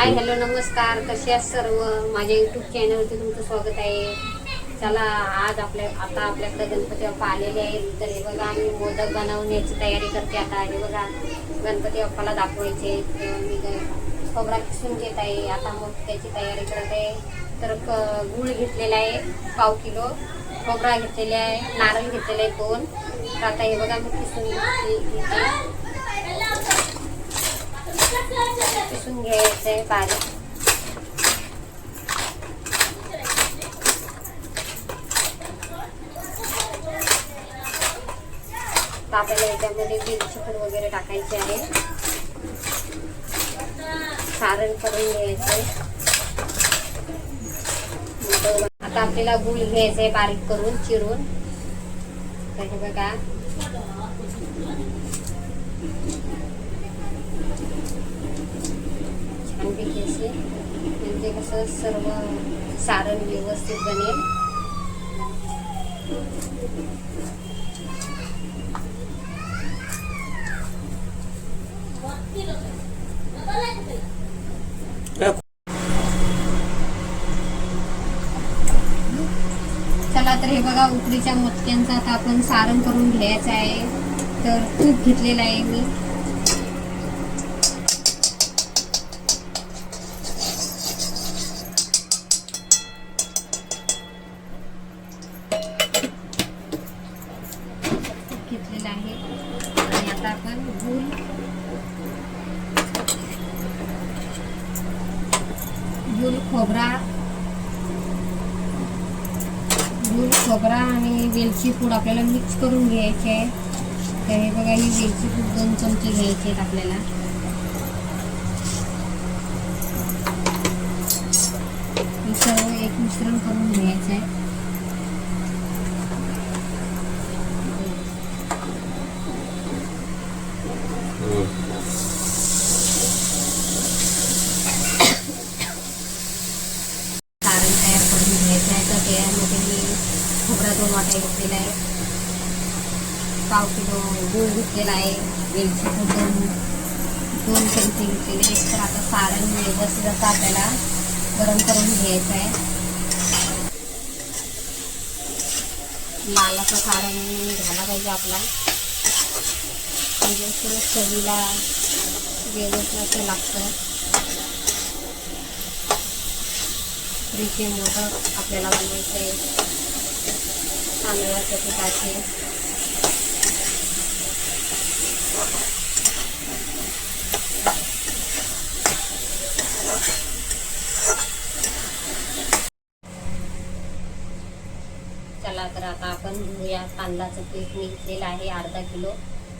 Hi hello नमस्कार. कसे आहात सर्व? माझ्या युट्यूब चॅनलवरती तुमचं स्वागत आहे. चला आज आपल्या आता आपल्याकडे गणपती बाप्पा आलेले आहेत. तर हे बघा आम्ही मोदक बनवण्याची तयारी करते आता. हे बघा गणपती बाप्पाला दाखवायचे. मी खोबरा किसून घेत आहे. आता मग त्याची तयारी करत आहे. तर क गूळ घेतलेला आहे पाव किलो. खोबरा घेतलेला आहे नारळ घेतलेला आहे दोन. तर आता हे बघा मी किसून घेतली- घेते. किसून घ्यायचं आहे बारीक आपल्याला याच्यामध्ये वेलची वगैरे टाकायचे आहे. सारण करून घ्यायचं आहे आता आपल्याला गुळ घ्यायचं आहे बारीक करून चिरून. बघा. छानपैकी असे म्हणजे कसं सर्व सारण व्यवस्थित बनेल. चला तर हे बघा उकडीच्या मटक्यांचं आता आपण सारण करून घ्यायचं आहे. तर तूप घेतलेलं आहे मी. घेतलेलं आहे? आणि आता आपण गुळ गुळ खोबरा गुळ खोबरा आणि वेलची पूड आपल्याला मिक्स करून घ्यायचे आहे. तर हे बघा ही वेलची पूड दोन चमचे घ्यायचे आहेत आपल्याला. हे सर्व एक मिश्रण करून घ्यायचं आहे सारण तयार करून घ्यायचं आहे तर त्यामध्ये मी खोबरा दोन घेतलेला आहे. पाव किलो गूळ घेतलेला आहे वेलची पूड दोन दोन चमचे घेतलेले आहेत. तर आता सारण व्यवस्थित असं आपल्याला गरम करून घ्यायचं आहे. मालाचं सारण झाला पाहिजे आपला. म्हणजे चवीला व्यवस्थित असं लागतं. मोदक आपल्याला बनवायचं आहे तांदळाच्या पिठाचे चला तर आता आपण या तांदळाचं पीठ मी घेतलेलं आहे अर्धा किलो.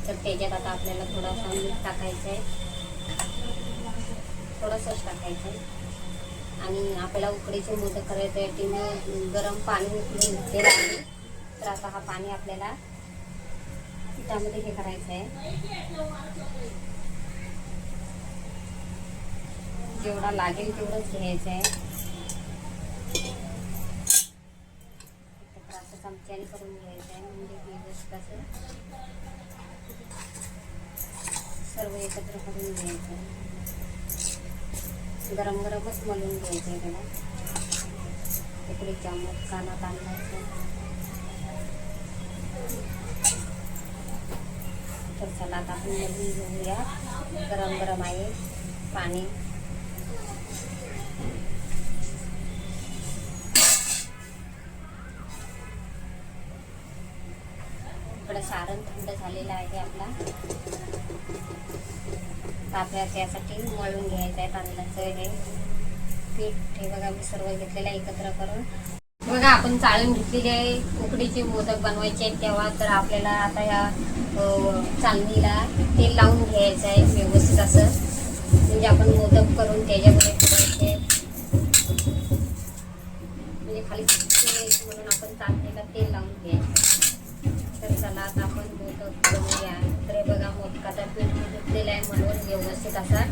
तर त्याच्यात आता आपल्याला थोडासा मीठ टाकायचं आहे थोडंसंच टाकायचं आहे आणि आपल्याला उकडीचे मोदक करायचे आहे मी गरम पाणी उकळून घेतलेलं आहे. तर आता हा पाणी आपल्याला पिठामध्ये हे करायचं आहे जेवढा लागेल तेवढंच घ्यायचं आहे असं चमच्याने करून घ्यायचं आहे म्हणजे व्यवस्थित असं सर्व एकत्र करून घ्यायचं आहे गरम गरमच मलून घ्यायचं आहे त्याला. इकडे चमच कानात आणायचं तर चला आता आपण मळून घेऊया. गरम गरम आहे पाणी. इकडे सारण थंड झालेलं आहे आपला. तर आपल्याला त्यासाठी मळून घ्यायचं आहे तांदळाचं हे. पीठ हे बघा मी सर्व घेतलेलं आहे एकत्र करून. बघा आपण चाळून घेतलेली आहे. उकडीचे मोदक बनवायचे आहेत तेव्हा तर आपल्याला आता या चालणीला तेल लावून घ्यायचं आहे व्यवस्थित असं. म्हणजे आपण मोदक करून त्याच्यामध्ये ठेवायचे. म्हणजे खाली म्हणून आपण चालणीला तेल लावून घ्यायचं. तर चला आता आपण मोदक करूया तर हे बघा मोदकाचा पीठ मी घेतलेला आहे म्हणून व्यवस्थित असा.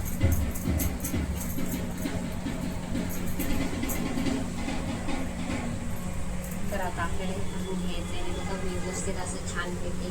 तर आता आपल्याला घ्यायचं आहे. बघा व्यवस्थित असं छान पेटी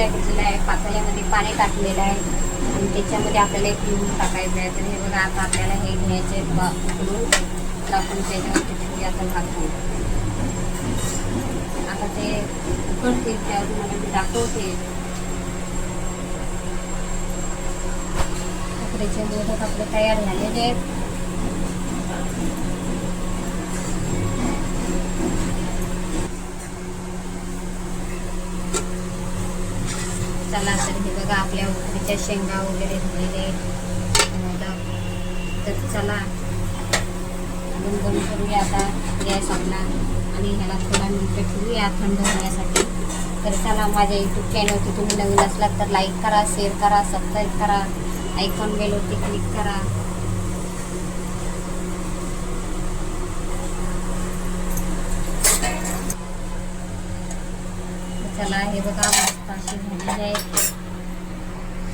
पातेला घेतलेला आहे. पातेल्यामध्ये पाणी टाकलेलं आहे. आणि त्याच्यामध्ये आपल्याला एक लिंबू टाकायचं आहे. तर हे बघा आता आपल्याला हे घ्यायचे उकडून. तर आपण त्याच्यावरती आता आता ते उकडते त्यावर तुम्हाला मी दाखवते. कपड्याचे मोदक आपले तयार झालेले आहेत. चला तर हे बघा आपल्या उकडीच्या शेंगा वगैरे धुलेले तर चला. आपण बंद करूया आता. गॅस आपला आणि ह्याला थोडा मिनटं ठेवूया थंड होण्यासाठी. तर चला माझ्या यूट्यूब चॅनलवरती तुम्ही नवीन असलात तर लाईक करा शेअर करा सबस्क्राईब करा. आयकॉन बेलवरती क्लिक करा. चला हे बघा. मस्त झालेले आहेत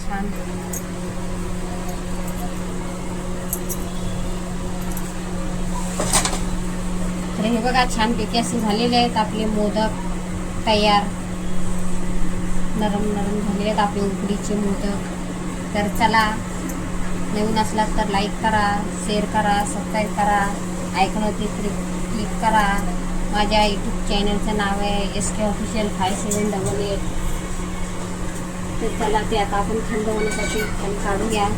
छान. तर हे बघा छानपैकी असे झालेले आहेत आपले मोदक तयार. नरम नरम झालेले आहेत आपले उकडीचे मोदक. तर चला नवीन असलात तर लाईक करा शेअर करा सबस्क्राईब करा ऐकणं ते क्लिक करा. माझ्या यूट्यूब चॅनलचं नाव आहे S K official five seven double eight तर चला ते आता आपण थंड होण्यासाठी खाली काढूया